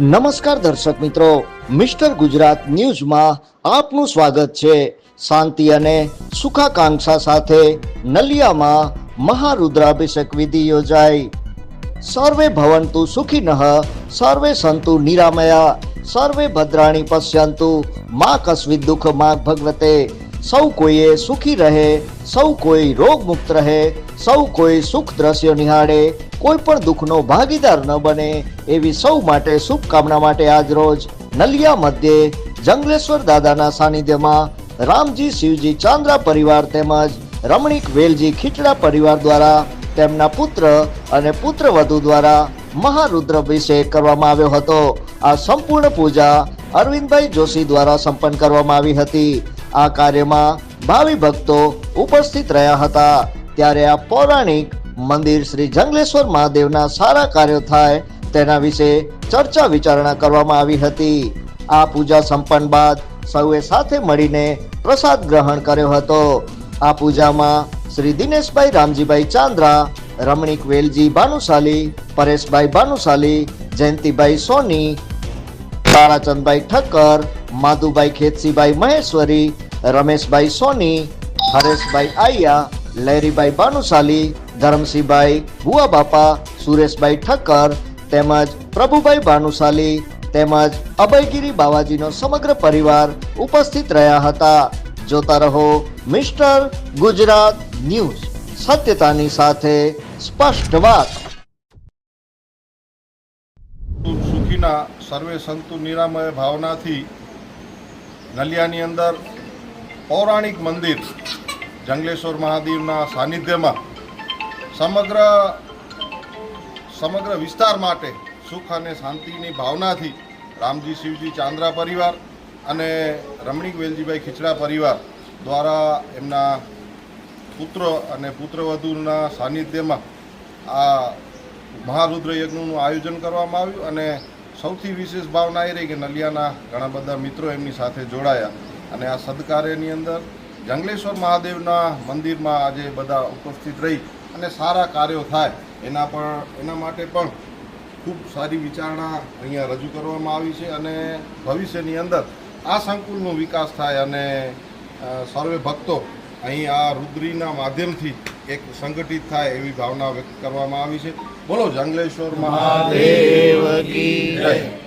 નમસ્કાર દર્શક મિત્રો, મિસ્ટર ગુજરાત ન્યૂઝમાં આપનું સ્વાગત છે. શાંતિ અને સુખાકાંક્ષા સાથે નલિયામાં મહારુદ્રાભિષેક વિધિ યોજાઈ. સર્વે ભવંતુ સુખીનઃ સર્વે સંતુ નિરામયા, સર્વે ભદ્રાણી પશ્યંતુ, મા કસ્મિત દુઃખ મા ભગવતે. સૌ કોઈએ સુખી રહે, સૌ કોઈ રોગ મુક્ત રહે, સૌ કોઈ સુખ દ્રશ્યો નિહાળે, કોઈ પણ દુઃખનો ભાગીદાર ન બને, એવી સૌ માટે શુભકામના માટે આજ રોજ નલિયા મધ્યે જંગલેશ્વર દાદાના સાનિધ્યમાં રામજી શિવજી ચાંદ્રા પરિવાર તેમજ રમણીક વેલજી ખીચડા પરિવાર દ્વારા તેમના પુત્ર અને પુત્રવધુ દ્વારા મહારુદ્રાભિષેક કરવામાં આવ્યો હતો. આ સંપૂર્ણ પૂજા અરવિંદભાઈ જોશી દ્વારા સંપન્ન કરવામાં આવી હતી. આ કાર્યમાં ભાવિ ભક્તો ઉપસ્થિત રહ્યા હતા. ત્યારે આ પૌરાણિક મંદિર શ્રી જંગલેશ્વર મહાદેવના સારા કાર્યો થાય તેના વિશે ચર્ચા વિચારણા કરવામાં આવી હતી. આ પૂજા સંપન્ન બાદ સૌએ સાથે મળીને પ્રસાદ ગ્રહણ કર્યો હતો. આ પૂજામાં શ્રી દિનેશભાઈ રામજીભાઈ ચાંદ્રા, રમણીક વેલજી ભાનુશાલી, પરેશભાઈ ભાનુશાલી, જયંતિભાઈ સોની, તારાચંદભાઈ ઠક્કર માધુભાઈ ખેતસીભાઈ મહેશ્વરી, રમેશભાઈ સોની, હરેશભાઈ આયા લહેરીભાઈ ભાનુશાલી, ધરમસિંહભાઈ ભુવા બાપા સુરેશભાઈ ઠક્કર તેમજ પ્રભુભાઈ ભાનુશાલી તેમજ અભયગીરી બાવાજીનો સમગ્ર પરિવાર ઉપસ્થિત રહ્યા હતા. જોતા રહો મિસ્ટર ગુજરાત ન્યૂઝ. સત્યતાની સાથે સ્પષ્ટ વાત. સુખીના સર્વે સંતુ નિરામય ભાવનાથી નલિયાની અંદર પૌરાણિક મંદિર જંગલેશ્વર મહાદેવના સાનિધ્યમાં સમગ્ર સમગ્ર વિસ્તાર માટે સુખ અને શાંતિની ભાવનાથી રામજી, શિવજી, ચાંદ્રા પરિવાર અને રમણીક વેલજીભાઈ ખીચડા પરિવાર દ્વારા એમના પુત્ર અને પુત્રવધુના સાનિધ્યમાં આ મહારુદ્ર યજ્ઞનું આયોજન કરવામાં આવ્યું અને સૌથી વિશેષ ભાવના એ રહી કે નલિયાના ઘણા બધા મિત્રો એમની સાથે જોડાયા અને આ સદકાર્યની અંદર જંગલેશ્વર મહાદેવના મંદિરમાં આજે બધા ઉપસ્થિત રહી અને સારા કાર્યો થાય એના પણ એના માટે પણ ખૂબ સારી વિચારણા અહીંયા રજૂ કરવામાં આવી છે અને ભવિષ્યની અંદર આ સંકુલનો વિકાસ થાય અને સર્વે ભક્તો અહીં આ રુદ્રીના માધ્યમથી એક સંગઠિત થાય એવી ભાવના વ્યક્ત કરવામાં આવી છે. બોલો જંગલેશ્વર મહાદેવ કી જય.